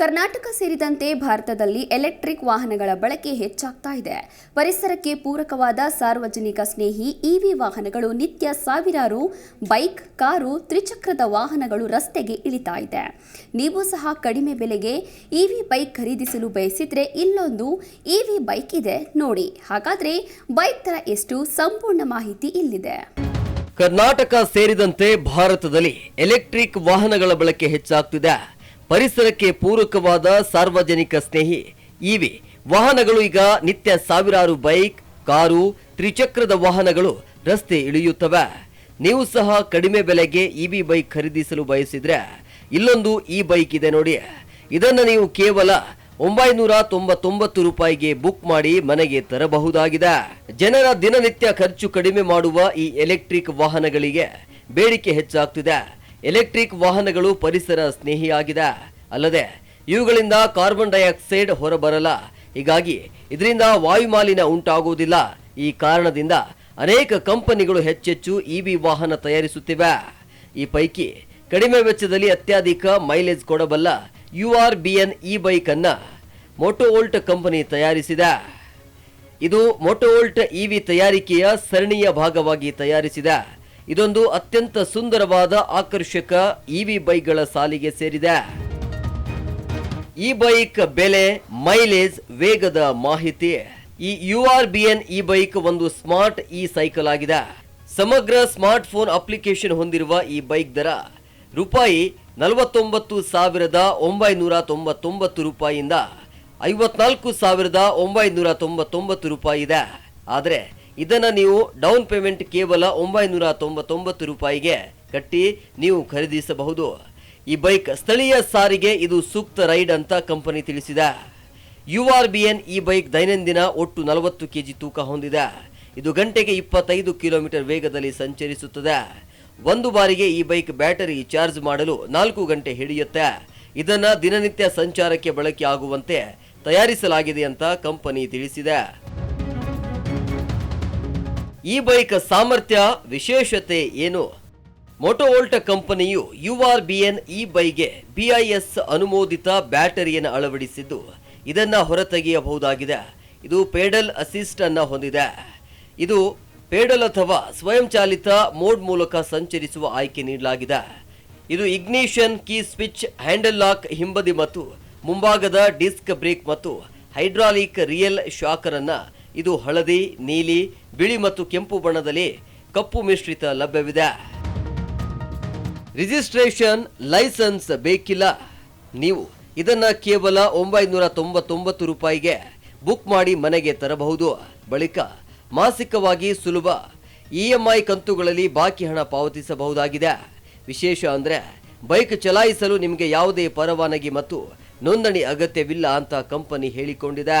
ಕರ್ನಾಟಕ ಸೇರಿದಂತೆ ಭಾರತದಲ್ಲಿ ಎಲೆಕ್ಟ್ರಿಕ್ ವಾಹನಗಳ ಬಳಕೆ ಹೆಚ್ಚಾಗ್ತಾ ಇದೆ. ಪರಿಸರಕ್ಕೆ ಪೂರಕವಾದ ಸಾರ್ವಜನಿಕ ಸ್ನೇಹಿ ಇವಿ ವಾಹನಗಳು ನಿತ್ಯ ಸಾವಿರಾರು ಬೈಕ್, ಕಾರು, ತ್ರಿಚಕ್ರದ ವಾಹನಗಳು ರಸ್ತೆಗೆ ಇಳಿತಾ ಇದೆ. ನೀವು ಸಹ ಕಡಿಮೆ ಬೆಲೆಗೆ ಇವಿ ಬೈಕ್ ಖರೀದಿಸಲು ಬಯಸಿದ್ರೆ ಇಲ್ಲೊಂದು ಇವಿ ಬೈಕ್ ಇದೆ ನೋಡಿ. ಹಾಗಾದ್ರೆ ಬೈಕ್ ತರ ಎಷ್ಟು? ಸಂಪೂರ್ಣ ಮಾಹಿತಿ ಇಲ್ಲಿದೆ. ಕರ್ನಾಟಕ ಸೇರಿದಂತೆ ಭಾರತದಲ್ಲಿ ಎಲೆಕ್ಟ್ರಿಕ್ ವಾಹನಗಳ ಬಳಕೆ ಹೆಚ್ಚಾಗ್ತಿದೆ. ಪರಿಸರಕ್ಕೆ ಪೂರಕವಾದ ಸಾರ್ವಜನಿಕ ಸ್ನೇಹಿ. ಇವೆ ವಾಹನಗಳು ಈಗ ನಿತ್ಯ ಸಾವಿರಾರು ಬೈಕ್, ಕಾರು, ತ್ರಿಚಕ್ರದ ವಾಹನಗಳು ರಸ್ತೆ ಇಳಿಯುತ್ತವೆ. ನೀವು ಸಹ ಕಡಿಮೆ ಬೆಲೆಗೆ ಇವಿ ಬೈಕ್ ಖರೀದಿಸಲು ಬಯಸಿದ್ರೆ ಇಲ್ಲೊಂದು ಈ ಬೈಕ್ ಇದೆ ನೋಡಿ. ಇದನ್ನು ನೀವು ಕೇವಲ ಒಂಬೈನೂರ ತೊಂಬತ್ತೊಂಬತ್ತು ರೂಪಾಯಿಗೆ ಬುಕ್ ಮಾಡಿ ಮನೆಗೆ ತರಬಹುದಾಗಿದೆ. ಜನರ ದಿನನಿತ್ಯ ಖರ್ಚು ಕಡಿಮೆ ಮಾಡುವ ಈ ಎಲೆಕ್ಟ್ರಿಕ್ ವಾಹನಗಳಿಗೆ ಬೇಡಿಕೆ ಹೆಚ್ಚಾಗ್ತಿದೆ. ಎಲೆಕ್ಟ್ರಿಕ್ ವಾಹನಗಳು ಪರಿಸರ ಸ್ನೇಹಿಯಾಗಿದೆ. ಅಲ್ಲದೆ, ಇವುಗಳಿಂದ ಕಾರ್ಬನ್ ಡೈಆಕ್ಸೈಡ್ ಹೊರಬರಲ್ಲ. ಹೀಗಾಗಿ, ಇದರಿಂದ ವಾಯುಮಾಲಿನ್ಯ ಉಂಟಾಗುವುದಿಲ್ಲ. ಈ ಕಾರಣದಿಂದ ಅನೇಕ ಕಂಪನಿಗಳು ಹೆಚ್ಚೆಚ್ಚು ಇವಿ ವಾಹನ ತಯಾರಿಸುತ್ತಿವೆ. ಈ ಪೈಕಿ, ಕಡಿಮೆ ವೆಚ್ಚದಲ್ಲಿ ಅತ್ಯಧಿಕ mileage ಕೊಡಬಲ್ಲ U R B N E bike ಅನ್ನ ಮೋಟೋವೋಲ್ಟ್ ಕಂಪನಿ ತಯಾರಿಸಿದೆ. ಇದು ಮೋಟೋವೋಲ್ಟ್ ಇವಿ ತಯಾರಿಕೆಯ ಸರಣಿಯ ಭಾಗವಾಗಿ ತಯಾರಿಸಿದೆ. ಇದೊಂದು ಅತ್ಯಂತ ಸುಂದರವಾದ ಆಕರ್ಷಕ ಇವಿ ಬೈಕ್ಗಳ ಸಾಲಿಗೆ ಸೇರಿದೆ. ಈ ಬೈಕ್ ಬೆಲೆ, ಮೈಲೇಜ್, ವೇಗದ ಮಾಹಿತಿ. ಈ U R B N E bike ಒಂದು ಸ್ಮಾರ್ಟ್ ಇ ಸೈಕಲ್ ಆಗಿದೆ. ಸಮಗ್ರ ಸ್ಮಾರ್ಟ್ ಫೋನ್ ಅಪ್ಲಿಕೇಶನ್ ಹೊಂದಿರುವ ಈ ಬೈಕ್ ದರ ರೂಪಾಯಿ ನಲವತ್ತೊಂಬತ್ತು ಸಾವಿರದ ಒಂಬೈನೂರ ತೊಂಬತ್ತೊಂಬತ್ತು ರೂಪಾಯಿಯಿಂದ ಐವತ್ನಾಲ್ಕು ಸಾವಿರದ ಒಂಬೈನೂರ ತೊಂಬತ್ತೊಂಬತ್ತು ರೂಪಾಯಿ ಇದೆ. ಆದರೆ ಇದನ್ನ ನೀವು ಡೌನ್ ಪೇಮೆಂಟ್ ಕೇವಲ ಒಂಬೈನೂರ ತೊಂಬತ್ತೊಂಬತ್ತು ರೂಪಾಯಿಗೆ ಕಟ್ಟಿ ನೀವು ಖರೀದಿಸಬಹುದು. ಈ ಬೈಕ್ ಸ್ಥಳೀಯ ಸಾರಿಗೆ ಇದು ಸೂಕ್ತ ರೈಡ್ ಅಂತ ಕಂಪನಿ ತಿಳಿಸಿದೆ. U R B N E bike ದೈನಂದಿನ ಒಟ್ಟು ನಲವತ್ತು ಕೆಜಿ ತೂಕ ಹೊಂದಿದೆ. ಇದು ಗಂಟೆಗೆ ಇಪ್ಪತ್ತೈದು ಕಿಲೋಮೀಟರ್ ವೇಗದಲ್ಲಿ ಸಂಚರಿಸುತ್ತದೆ. ಒಂದು ಬಾರಿಗೆ ಈ ಬೈಕ್ ಬ್ಯಾಟರಿ ಚಾರ್ಜ್ ಮಾಡಲು ನಾಲ್ಕು ಗಂಟೆ ಹಿಡಿಯುತ್ತೆ. ಇದನ್ನು ದಿನನಿತ್ಯ ಸಂಚಾರಕ್ಕೆ ಬಳಕೆ ಆಗುವಂತೆ ತಯಾರಿಸಲಾಗಿದೆ ಅಂತ ಕಂಪನಿ ತಿಳಿಸಿದೆ. ಈ ಬೈಕ್ ಸಾಮರ್ಥ್ಯ, ವಿಶೇಷತೆ ಏನು? ಮೋಟೋವೋಲ್ಟ ಕಂಪನಿಯು U R B N E ಬೈಗೆ BIS ಅನುಮೋದಿತ ಬ್ಯಾಟರಿಯನ್ನು ಅಳವಡಿಸಿದ್ದು, ಇದನ್ನ ಹೊರತೆಗೆಯಬಹುದಾಗಿದೆ. ಇದು ಪೇಡಲ್ ಅಸಿಸ್ಟ್ ಅನ್ನು ಹೊಂದಿದೆ. ಇದು ಪೇಡಲ್ ಅಥವಾ ಸ್ವಯಂಚಾಲಿತ ಮೋಡ್ ಮೂಲಕ ಸಂಚರಿಸುವ ಆಯ್ಕೆ ನೀಡಲಾಗಿದೆ. ಇದು ignition, key switch, handle lock, ಹಿಂಬದಿ ಮತ್ತು ಮುಂಭಾಗದ ಡಿಸ್ಕ್ ಬ್ರೇಕ್ ಮತ್ತು ಹೈಡ್ರಾಲಿಕ್ ರಿಯಲ್ ಶಾಕರ್ ಅನ್ನ ಇದು ಹಳದಿ, ನೀಲಿ, ಬಿಳಿ ಮತ್ತು ಕೆಂಪು ಬಣ್ಣದಲ್ಲಿ ಕಪ್ಪು ಮಿಶ್ರಿತ ಲಭ್ಯವಿದೆ. ರಿಜಿಸ್ಟ್ರೇಷನ್ ಲೈಸೆನ್ಸ್ ಬೇಕಿಲ್ಲ. ನೀವು ಇದನ್ನ ಕೇವಲ ಒಂಬೈನೂರ ತೊಂಬತ್ತೊಂಬತ್ತು ರೂಪಾಯಿಗೆ ಬುಕ್ ಮಾಡಿ ಮನೆಗೆ ತರಬಹುದು. ಬಳಿಕ ಮಾಸಿಕವಾಗಿ ಸುಲಭ ಇ ಎಂ ಐ ಕಂತುಗಳಲ್ಲಿ ಬಾಕಿ ಹಣ ಪಾವತಿಸಬಹುದಾಗಿದೆ. ವಿಶೇಷ ಅಂದರೆ ಬೈಕ್ ಚಲಾಯಿಸಲು ನಿಮಗೆ ಯಾವುದೇ ಪರವಾನಗಿ ಮತ್ತು ನೋಂದಣಿ ಅಗತ್ಯವಿಲ್ಲ ಅಂತ ಕಂಪನಿ ಹೇಳಿಕೊಂಡಿದೆ.